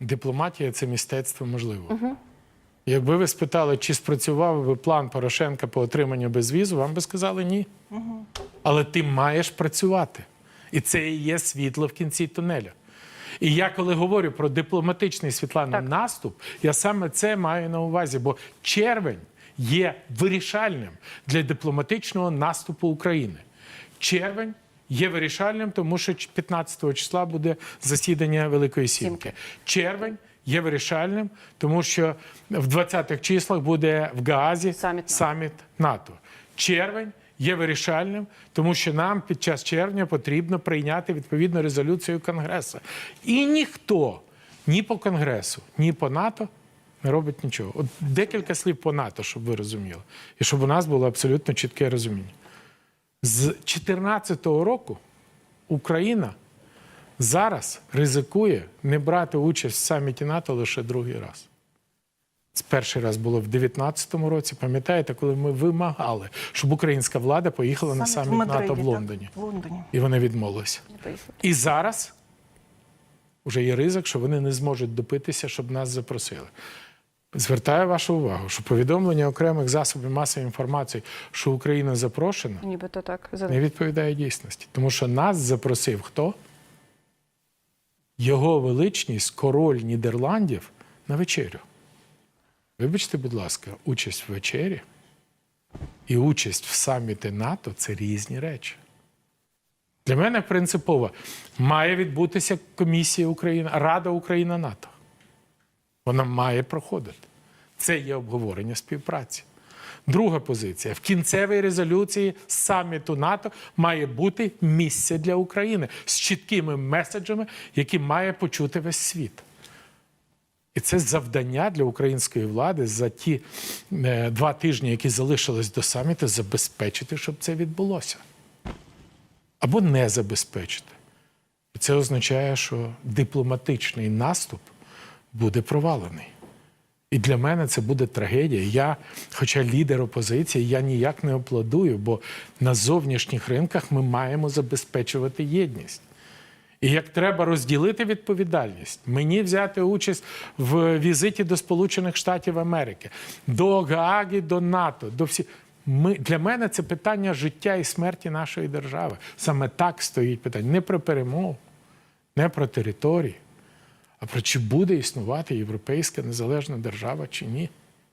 Дипломатія це мистецтво можливо. Якби ви спитали, чи спрацював би план Порошенка по отриманню безвізу, вам би сказали ні. Але ти маєш працювати. І це і є світло в кінці тунеля. І я, коли говорю про дипломатичний Світлана наступ, я саме це маю на увазі, бо червень є вирішальним для дипломатичного наступу України. Червень є вирішальним, тому що 15 числа буде засідання Великої Сімки. Червень є вирішальним, тому що в 20-х числах буде в Гаазі Саміт НАТО. саміт НАТО. Червень є вирішальним, тому що нам під час червня потрібно прийняти відповідну резолюцію Конгресу. І ніхто ні по Конгресу, ні по НАТО не робить нічого. От декілька слів по НАТО, щоб ви розуміли, і щоб у нас було абсолютно чітке розуміння. З 2014 року Україна зараз ризикує не брати участь в саміті НАТО лише другий раз. Перший раз було в 2019 році. Пам'ятаєте, коли ми вимагали, щоб українська влада поїхала на Саміт саміт в Мадриді, НАТО в Лондоні. В Лондоні. І вони відмовилися. І зараз вже є ризик, що вони не зможуть допитися, щоб нас запросили. Звертаю вашу увагу, що повідомлення окремих засобів масової інформації, що Україна запрошена, Нібито так. Не відповідає дійсності. Тому що нас запросив хто? Його величність, король Нідерландів, на вечерю. Вибачте, будь ласка, участь в вечері і участь в саміті НАТО це різні речі. Для мене принципово має відбутися комісія Україна, Рада Україна НАТО. Вона має проходити. Це є обговорення співпраці. Друга позиція. В кінцевій резолюції саміту НАТО має бути місце для України з чіткими меседжами, які має почути весь світ. І це завдання для української влади за ті е, два тижні, які залишились до саміту, забезпечити, щоб це відбулося. Або не забезпечити. І це означає, що дипломатичний наступ буде провалений. І для мене це буде трагедія. Я, хоча лідер опозиції, я ніяк не аплодую, бо на зовнішніх ринках ми маємо забезпечувати єдність. І як треба розділити відповідальність, мені взяти участь в візиті до Сполучених Штатів Америки, до Гааги, до НАТО, до всіх. Ми, для мене це питання життя і смерті нашої держави. Саме так стоїть питання. Не про перемогу, не про території, а про чи буде існувати європейська незалежна держава чи ні.